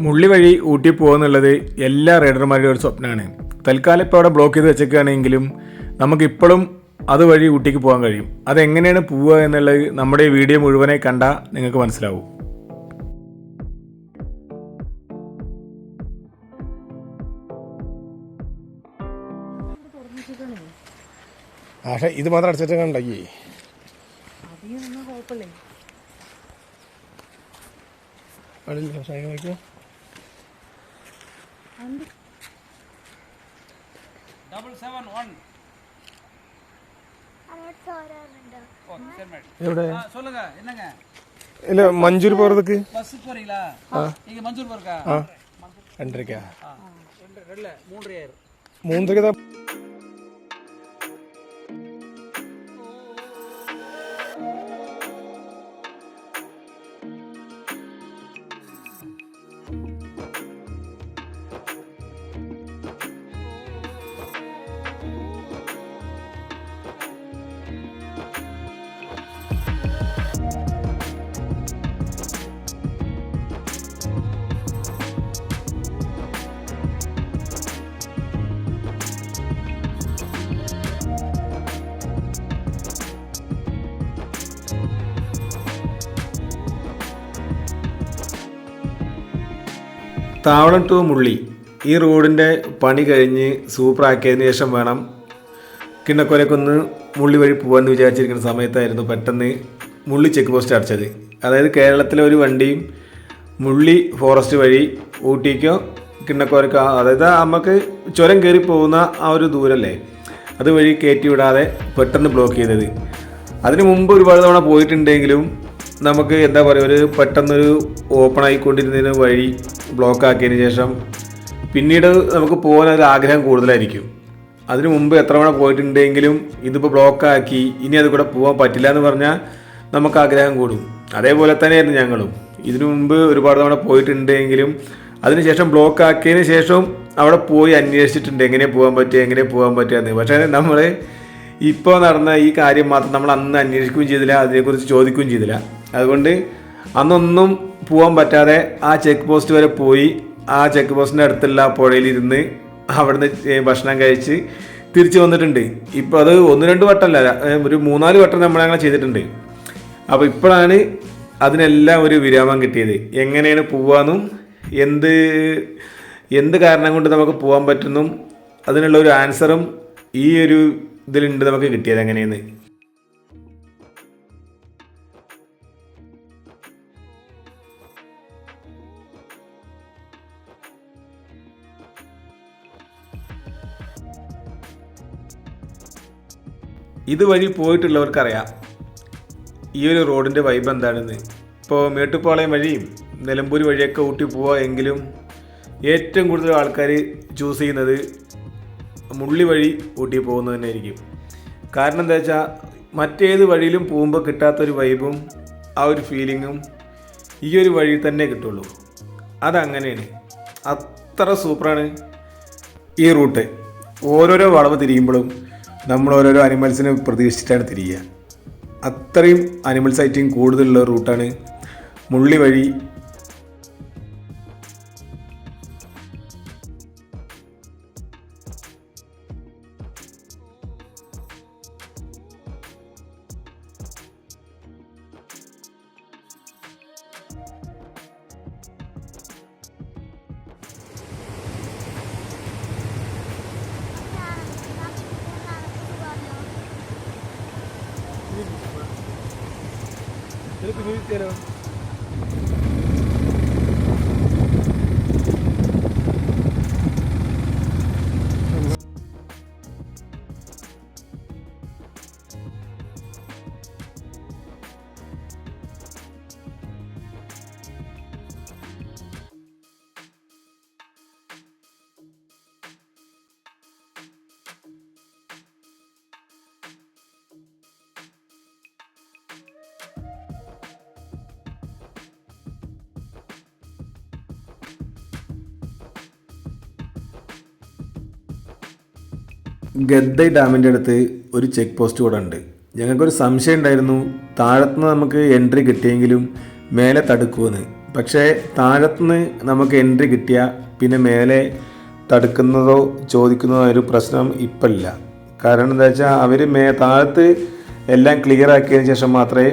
മുള്ളി വഴി ഊട്ടി പോകുന്നുള്ളത് എല്ലാ റൈഡർമാരുടെയും ഒരു സ്വപ്നമാണ് തൽക്കാലം ഇപ്പോൾ അവിടെ ബ്ലോക്ക് ചെയ്ത് വെച്ചേക്കുകയാണെങ്കിലും നമുക്കിപ്പോഴും അതുവഴി ഊട്ടിക്ക് പോകാൻ കഴിയും. അതെങ്ങനെയാണ് പോവുക എന്നുള്ളത് നമ്മുടെ വീഡിയോ മുഴുവനായി കണ്ടാൽ നിങ്ങൾക്ക് മനസ്സിലാവും. പക്ഷേ ഇത് മാത്രം അടച്ചിട്ട് കണ്ടാക്കി കുഴപ്പമില്ലേ. നോക്കിയോ Oh, சொல்லுங்க என்னங்க? இல்ல மஞ்சூர் போறதுக்கு? பஸ் போறீங்களா? நீங்க மஞ்சூர் போறக்கா ரெண்டரைக்கா? ரெண்டு மூன்றரை மூன்றரைக்கு தான் താവളം ടു മുള്ളി. ഈ റോഡിന്റെ പണി കഴിഞ്ഞ് സൂപ്പറാക്കിയതിന് ശേഷം വേണം കിണ്ണക്കൊലക്കൊന്ന് മുള്ളി വഴി പോകാമെന്ന് വിചാരിച്ചിരിക്കുന്ന സമയത്തായിരുന്നു പെട്ടെന്ന് മുള്ളി ചെക്ക് പോസ്റ്റ് അടച്ചത്. അതായത് കേരളത്തിലെ ഒരു വണ്ടിയും മുള്ളി ഫോറസ്റ്റ് വഴി ഊട്ടിക്കോ കിണ്ണക്കോരക്കോ അതായത് നമുക്ക് ചുരം കയറി പോകുന്ന ആ ഒരു ദൂരമല്ലേ അതുവഴി കയറ്റി വിടാതെ പെട്ടെന്ന് ബ്ലോക്ക് ചെയ്തത്. അതിന് മുമ്പ് ഒരുപാട് തവണ പോയിട്ടുണ്ടെങ്കിലും നമുക്ക് എന്താ പറയുക ഒരു പെട്ടെന്നൊരു ഓപ്പൺ ആയിക്കൊണ്ടിരുന്നതിന് വഴി ബ്ലോക്ക് ആക്കിയതിന് ശേഷം പിന്നീട് നമുക്ക് പോകാൻ ഒരു ആഗ്രഹം കൂടുതലായിരിക്കും. അതിനു മുമ്പ് എത്ര തവണ പോയിട്ടുണ്ടെങ്കിലും ഇതിപ്പോൾ ബ്ലോക്കാക്കി ഇനി അത് കൂടെ പോകാൻ പറ്റില്ല എന്ന് പറഞ്ഞാൽ നമുക്ക് ആഗ്രഹം കൂടും. അതേപോലെ തന്നെയായിരുന്നു ഞങ്ങളും. ഇതിനു മുമ്പ് ഒരുപാട് തവണ പോയിട്ടുണ്ടെങ്കിലും അതിനുശേഷം ബ്ലോക്ക് ആക്കിയതിന് ശേഷവും അവിടെ പോയി അന്വേഷിച്ചിട്ടുണ്ട് എങ്ങനെ പോകാൻ പറ്റുക എങ്ങനെ പോകാൻ പറ്റുക പക്ഷേ നമ്മൾ ഇപ്പോൾ നടന്ന ഈ കാര്യം മാത്രം നമ്മൾ അന്ന് അന്വേഷിക്കുകയും ചെയ്തില്ല അതിനെക്കുറിച്ച് ചോദിക്കുകയും ചെയ്തില്ല. അതുകൊണ്ട് അന്നൊന്നും പോകാൻ പറ്റാതെ ആ ചെക്ക് പോസ്റ്റ് വരെ പോയി. ആ ചെക്ക് പോസ്റ്റിന്റെ അടുത്തുള്ള പുഴയിലിരുന്ന് അവിടുന്ന് ഭക്ഷണം കഴിച്ച് തിരിച്ചു വന്നിട്ടുണ്ട്. ഇപ്പോൾ അത് ഒന്ന് രണ്ട് വട്ടമല്ല ഒരു മൂന്നാൽ വട്ടം നമ്മളങ്ങനെ ചെയ്തിട്ടുണ്ട്. അപ്പോൾ ഇപ്പോഴാണ് അതിനെല്ലാം ഒരു വിരാമം കിട്ടിയത്. എങ്ങനെയാണ് പോവാന്നും എന്ത് എന്ത് കാരണം കൊണ്ട് നമുക്ക് പോകാൻ പറ്റുന്നു അതിനുള്ള ഒരു ആൻസറും ഈ ഒരു ഇതിലുണ്ട് നമുക്ക് കിട്ടിയത് എങ്ങനെയെന്ന്. ഇതുവഴി പോയിട്ടുള്ളവർക്കറിയാം. ഈ ഒരു റോഡിന്റെ വൈബ് എന്താണെന്ന്. ഇപ്പോൾ മേട്ടുപ്പാളയം വഴിയും നിലമ്പൂർ വഴിയൊക്കെ ഊട്ടി പോവുക എങ്കിലും ഏറ്റവും കൂടുതൽ ആൾക്കാർ ചൂസ് ചെയ്യുന്നത് മുള്ളി വഴി ഊട്ടി പോകുന്നത് കാരണം എന്താ വെച്ചാൽ മറ്റേത് വഴിയിലും പോകുമ്പോൾ കിട്ടാത്തൊരു വൈബും ആ ഒരു ഫീലിങ്ങും ഈ ഒരു വഴി തന്നെ കിട്ടുള്ളൂ. അതങ്ങനെയാണ്. അത്ര സൂപ്പറാണ് ഈ റൂട്ട് ഓരോരോ വളവ് തിരിയുമ്പോഴും നമ്മൾ ഓരോരോ അനിമൽസിനെ പ്രതീക്ഷിച്ചിട്ടാണ് തിരിയുക. അത്രയും അനിമൽസ് ആയിട്ടും കൂടുതലുള്ള റൂട്ടാണ് മുള്ളി വഴി திருப்பி நிறுத்திடுறேன் ഗദ്ദൈ ഡാമിന്റെ അടുത്ത് ഒരു ചെക്ക് പോസ്റ്റ് കൂടെ ഉണ്ട്. ഞങ്ങൾക്കൊരു സംശയം ഉണ്ടായിരുന്നു താഴത്തുനിന്ന് നമുക്ക് എൻട്രി കിട്ടിയെങ്കിലും മേലെ തടുക്കുമെന്ന് പക്ഷേ താഴത്തുനിന്ന് നമുക്ക് എൻട്രി കിട്ടിയ പിന്നെ മേലെ തടുക്കുന്നതോ ചോദിക്കുന്നതോ ഒരു പ്രശ്നം ഇപ്പം ഇല്ല കാരണം എന്താ വെച്ചാൽ അവർ മേ താഴത്ത് എല്ലാം ക്ലിയർ ആക്കിയതിന് ശേഷം മാത്രമേ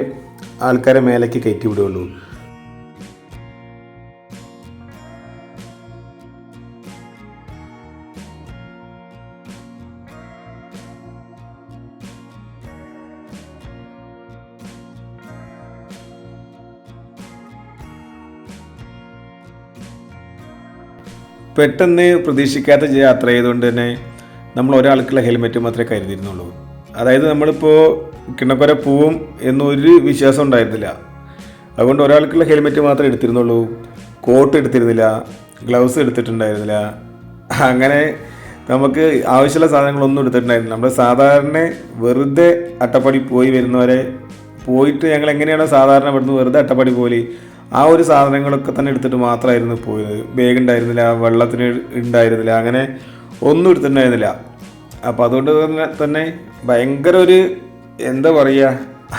ആൾക്കാരെ മേലേക്ക് കയറ്റി വിടുകയുള്ളൂ. പെട്ടെന്ന് പ്രതീക്ഷിക്കാത്ത യാത്ര ആയതുകൊണ്ട് തന്നെ നമ്മൾ ഒരാൾക്കുള്ള ഹെൽമെറ്റ് മാത്രമേ കരുതിയിരുന്നുള്ളൂ. അതായത് നമ്മളിപ്പോൾ കിണക്കൊര പോവും എന്നൊരു വിശ്വാസം ഉണ്ടായിരുന്നില്ല. അതുകൊണ്ട് ഒരാൾക്കുള്ള ഹെൽമെറ്റ് മാത്രമേ എടുത്തിരുന്നുള്ളൂ. കോട്ട് എടുത്തിരുന്നില്ല. ഗ്ലൗസ് എടുത്തിട്ടുണ്ടായിരുന്നില്ല. അങ്ങനെ നമുക്ക് ആവശ്യമുള്ള സാധനങ്ങളൊന്നും എടുത്തിട്ടുണ്ടായിരുന്നില്ല. നമ്മൾ സാധാരണ വെറുതെ അട്ടപ്പാടി പോയി വരുന്നവരെ പോയിട്ട് ഞങ്ങൾ എങ്ങനെയാണോ സാധാരണ ഇവിടുന്ന് വെറുതെ അട്ടപ്പാടി പോലെ ആ ഒരു സാധനങ്ങളൊക്കെ തന്നെ എടുത്തിട്ട് മാത്രമായിരുന്നു പോയത്. ബാഗ് ഉണ്ടായിരുന്നില്ല വെള്ളത്തിന് ഉണ്ടായിരുന്നില്ല അങ്ങനെ ഒന്നും എടുത്തിട്ടുണ്ടായിരുന്നില്ല. അപ്പോൾ അതുകൊണ്ട് തന്നെ തന്നെ ഭയങ്കര ഒരു എന്താ പറയുക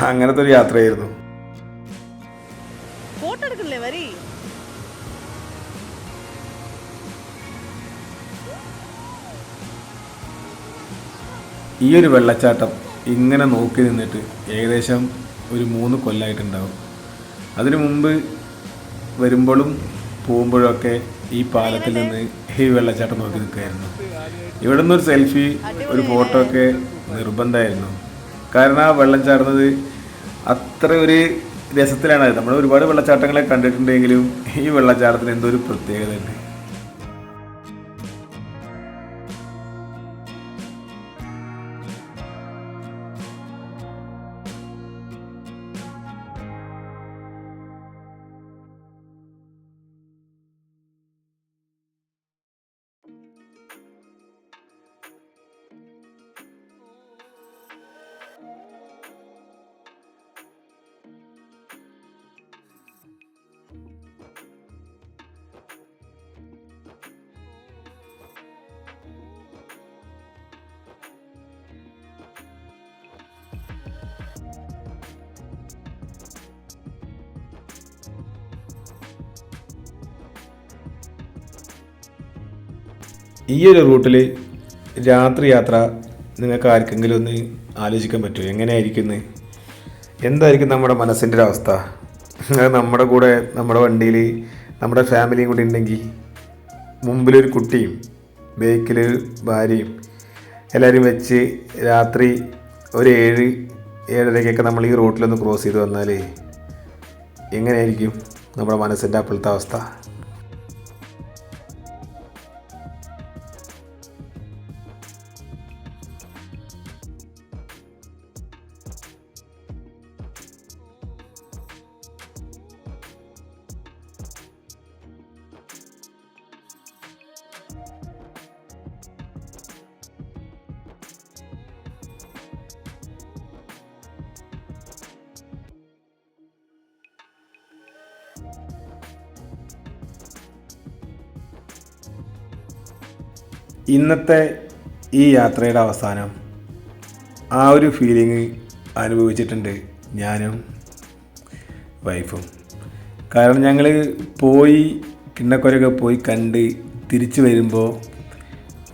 അങ്ങനത്തെ ഒരു യാത്രയായിരുന്നു. ഫോട്ടോ എടുക്കണില്ലേ വരി? ഈ ഒരു വെള്ളച്ചാട്ടം ഇങ്ങനെ നോക്കി നിന്നിട്ട് ഏകദേശം ഒരു മൂന്ന് കൊല്ലമായിട്ടുണ്ടാവും അതിനു മുമ്പ് വരുമ്പോഴും പോകുമ്പോഴൊക്കെ ഈ പാലത്തിൽ നിന്ന് ഈ വെള്ളച്ചാട്ടം നോക്കി നിൽക്കുകയായിരുന്നു. ഇവിടെ നിന്നൊരു സെൽഫി ഒരു ഫോട്ടോ ഒക്കെ നിർബന്ധമായിരുന്നു. കാരണം ആ വെള്ളം ചാടുന്നത് അത്ര ഒരു രസത്തിലാണ്. നമ്മൾ ഒരുപാട് വെള്ളച്ചാട്ടങ്ങളെ കണ്ടിട്ടുണ്ടെങ്കിലും ഈ വെള്ളച്ചാട്ടത്തിന് എന്തോ ഒരു പ്രത്യേകത ഈ ഒരു റൂട്ടിൽ രാത്രി യാത്ര നിങ്ങൾക്ക് ആർക്കെങ്കിലും ഒന്ന് ആലോചിക്കാൻ പറ്റുമോ? എങ്ങനെയായിരിക്കുന്നത് എന്തായിരിക്കും നമ്മുടെ മനസ്സിന്റെ ഒരു അവസ്ഥ? നമ്മുടെ കൂടെ നമ്മുടെ വണ്ടിയിൽ നമ്മുടെ ഫാമിലിയും കൂടി ഉണ്ടെങ്കിൽ മുമ്പിലൊരു കുട്ടിയും ബേക്കിൽ ഭാര്യയും എല്ലാവരും വെച്ച് രാത്രി ഒരു ഏഴ് ഏഴരയ്ക്കൊക്കെ നമ്മൾ ഈ റോട്ടിലൊന്ന് ക്രോസ് ചെയ്ത് വന്നാൽ എങ്ങനെയായിരിക്കും നമ്മുടെ മനസ്സിന്റെ അപ്പോഴത്തെ അവസ്ഥ? ഇന്നത്തെ ഈ യാത്രയുടെ അവസാനം ആ ഒരു ഫീലിംഗ് അനുഭവിച്ചിട്ടുണ്ട് ഞാനും വൈഫും. കാരണം ഞങ്ങൾ പോയി കിണ്ണക്കൊരൊക്കെ പോയി കണ്ട് തിരിച്ചു വരുമ്പോൾ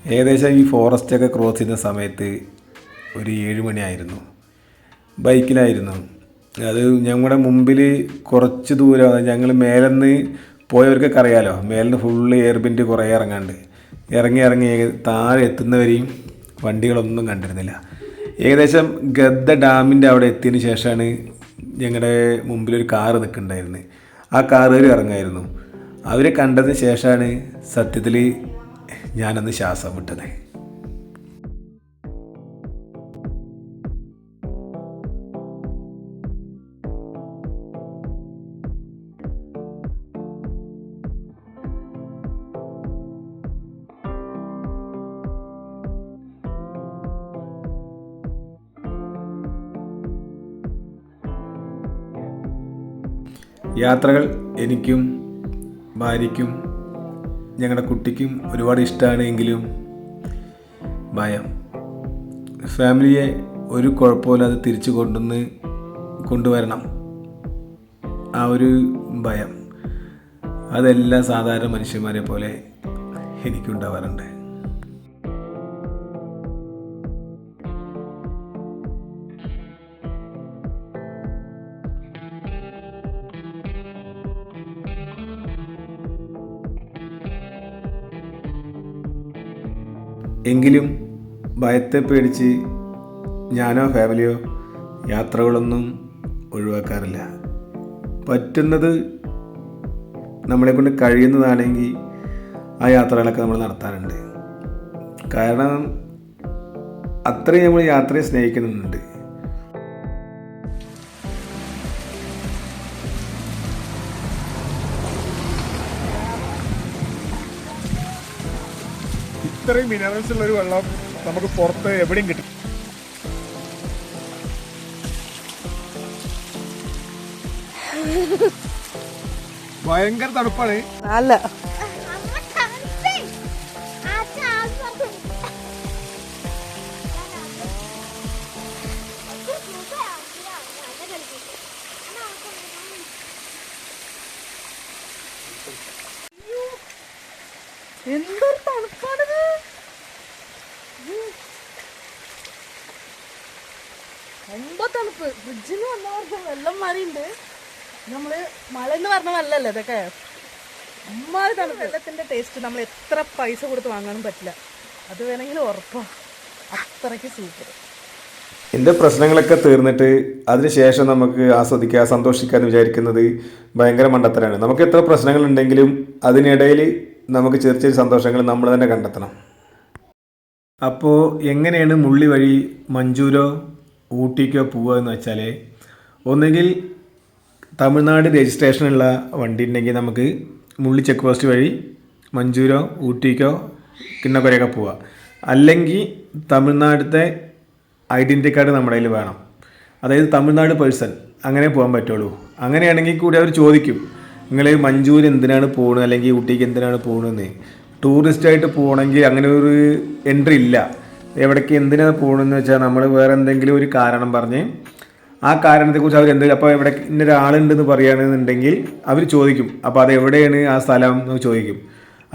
ഏകദേശം ഈ ഫോറസ്റ്റൊക്കെ ക്രോസ് ചെയ്യുന്ന സമയത്ത് ഒരു ഏഴ് മണിയായിരുന്നു. ബൈക്കിലായിരുന്നു. അത് ഞങ്ങളുടെ മുമ്പിൽ കുറച്ച് ദൂരം ഞങ്ങൾ മേലെന്ന് പോയവർക്കൊക്കെ അറിയാലോ മേലിന്ന് ഫുള്ള് എയർബിന്റെ കുറേ ഇറങ്ങാണ്ട്. ഇറങ്ങി ഇറങ്ങി താഴെ എത്തുന്നവരെയും വണ്ടികളൊന്നും കണ്ടിരുന്നില്ല. ഏകദേശം ഗദ്ദ ഡാമിന്റെ അവിടെ എത്തിയതിന് ശേഷമാണ് ഞങ്ങളുടെ മുമ്പിലൊരു കാറ് നിൽക്കുന്നുണ്ടായിരുന്നത് ആ കാറുകാർ ഇറങ്ങായിരുന്നു. അവരെ കണ്ടതിന് ശേഷമാണ് സത്യത്തിൽ ഞാനന്ന് ശ്വാസം വിട്ടത് യാത്രകൾ എനിക്കും ഭാര്യയ്ക്കും ഞങ്ങളുടെ കുട്ടിക്കും ഒരുപാട് ഇഷ്ടമാണ് എങ്കിലും ഭയം. ഫാമിലിയെ ഒരു കുഴപ്പമില്ലാതെ തിരിച്ചു കൊണ്ടുവന്ന് കൊണ്ടുവരണം. ആ ഒരു ഭയം. അതെല്ലാം സാധാരണ മനുഷ്യന്മാരെ പോലെ എനിക്കുണ്ടാവാറുണ്ട്. എങ്കിലും ഭയത്തെ പേടിച്ച് ഞാനോ ഫാമിലിയോ യാത്രകളൊന്നും ഒഴിവാക്കാറില്ല. പറ്റുന്നത് നമ്മളെ കൊണ്ട് കഴിയുന്നതാണെങ്കിൽ ആ യാത്രകളൊക്കെ നമ്മൾ നടത്താറുണ്ട്. കാരണം അത്രയും നമ്മൾ യാത്രയെ സ്നേഹിക്കുന്നുണ്ട്. ഇത്രയും മിനറൽസ് ഉള്ള ഒരു വെള്ളം നമുക്ക് പുറത്ത് എവിടെയും കിട്ടും ഭയങ്കര തണുപ്പാണ്. അല്ല. മാറിയുണ്ട്. നമ്മൾ മഴ എന്ന് പറഞ്ഞ നല്ലല്ലേ ഇതൊക്കെ? അമ്മാതിരി തണുപ്പ്. വെള്ളത്തിന്റെ ടേസ്റ്റ് നമ്മൾ എത്ര പൈസ കൊടുത്ത് വാങ്ങാനും പറ്റില്ല. അത് വേണമെങ്കിൽ ഉറപ്പാ. അത്രയ്ക്ക് സൂപ്പർ എന്റെ പ്രശ്നങ്ങളൊക്കെ തീർന്നിട്ട് അതിനുശേഷം നമുക്ക് ആസ്വദിക്കുക സന്തോഷിക്കാന്ന് വിചാരിക്കുന്നത് ഭയങ്കര മണ്ടത്തരാണ്. നമുക്ക് എത്ര പ്രശ്നങ്ങളുണ്ടെങ്കിലും അതിനിടയിൽ നമുക്ക് ചെറിയ ചെറിയ സന്തോഷങ്ങൾ നമ്മൾ തന്നെ കണ്ടെത്തണം. അപ്പോൾ എങ്ങനെയാണ് മുള്ളി വഴി മഞ്ചൂരോ ഊട്ടിക്കോ പോവുക എന്ന് വെച്ചാൽ ഒന്നുകിൽ തമിഴ്നാട് രജിസ്ട്രേഷനുള്ള വണ്ടി ഉണ്ടെങ്കിൽ നമുക്ക് മുള്ളി ചെക്ക് പോസ്റ്റ് വഴി മഞ്ചൂരോ ഊട്ടിക്കോ കിണ്ണക്കുരയൊക്കെ പോവാം. അല്ലെങ്കിൽ തമിഴ്നാട്ടിലത്തെ ഐഡന്റി കാർഡ് നമ്മുടെ കയ്യിൽ വേണം. അതായത് തമിഴ്നാട് പേഴ്സൺ അങ്ങനെ പോകാൻ പറ്റുള്ളൂ. അങ്ങനെയാണെങ്കിൽ കൂടി അവർ ചോദിക്കും നിങ്ങൾ മഞ്ചൂർ എന്തിനാണ് പോകുന്നത് അല്ലെങ്കിൽ ഊട്ടിക്ക് എന്തിനാണ് പോകുന്നതെന്ന് ടൂറിസ്റ്റായിട്ട് പോകണമെങ്കിൽ അങ്ങനെ ഒരു എൻട്രി ഇല്ല. എവിടേക്ക് എന്തിനാണ് പോകണമെന്ന് വെച്ചാൽ നമ്മൾ വേറെ എന്തെങ്കിലും ഒരു കാരണം പറഞ്ഞ് ആ കാരണത്തെക്കുറിച്ച് അവർ എന്ത് അപ്പോൾ ഇവിടെ ഇന്ന ഒരാളുണ്ടെന്ന് പറയുകയാണെന്നുണ്ടെങ്കിൽ അവർ ചോദിക്കും. അപ്പോൾ അത് എവിടെയാണ് ആ സ്ഥലം എന്ന് ചോദിക്കും.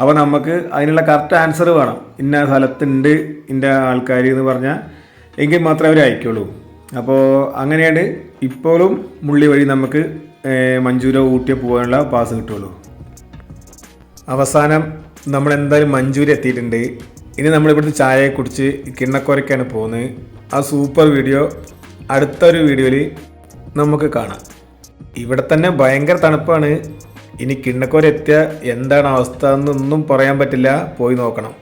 അപ്പോൾ നമുക്ക് അതിനുള്ള കറക്റ്റ് ആൻസർ വേണം. ഇന്ന സ്ഥലത്തുണ്ട് ഇന്ന ആൾക്കാർ എന്ന് പറഞ്ഞാൽ എങ്കിൽ മാത്രമേ അവർ അയക്കുള്ളൂ. അപ്പോൾ അങ്ങനെയാണ് ഇപ്പോഴും മുള്ളി വഴി നമുക്ക് മഞ്ചൂരോ ഊട്ടിയോ പോകാനുള്ള പാസ് കിട്ടുള്ളൂ. അവസാനം നമ്മൾ എന്തായാലും മഞ്ചൂരി എത്തിയിട്ടുണ്ട്. ഇനി നമ്മൾ ഇവിടുത്തെ ചായയെ കുടിച്ച് കിണ്ണക്കോരയ്ക്കാണ് പോകുന്നത്. ആ സൂപ്പർ വീഡിയോ അടുത്തൊരു വീഡിയോയിൽ നമുക്ക് കാണാം. ഇവിടെ തന്നെ ഭയങ്കര തണുപ്പാണ്. ഇനി കിണ്ണക്കോരെത്തിയ എന്താണ് അവസ്ഥ എന്നൊന്നും പറയാൻ പറ്റില്ല. പോയി നോക്കണം.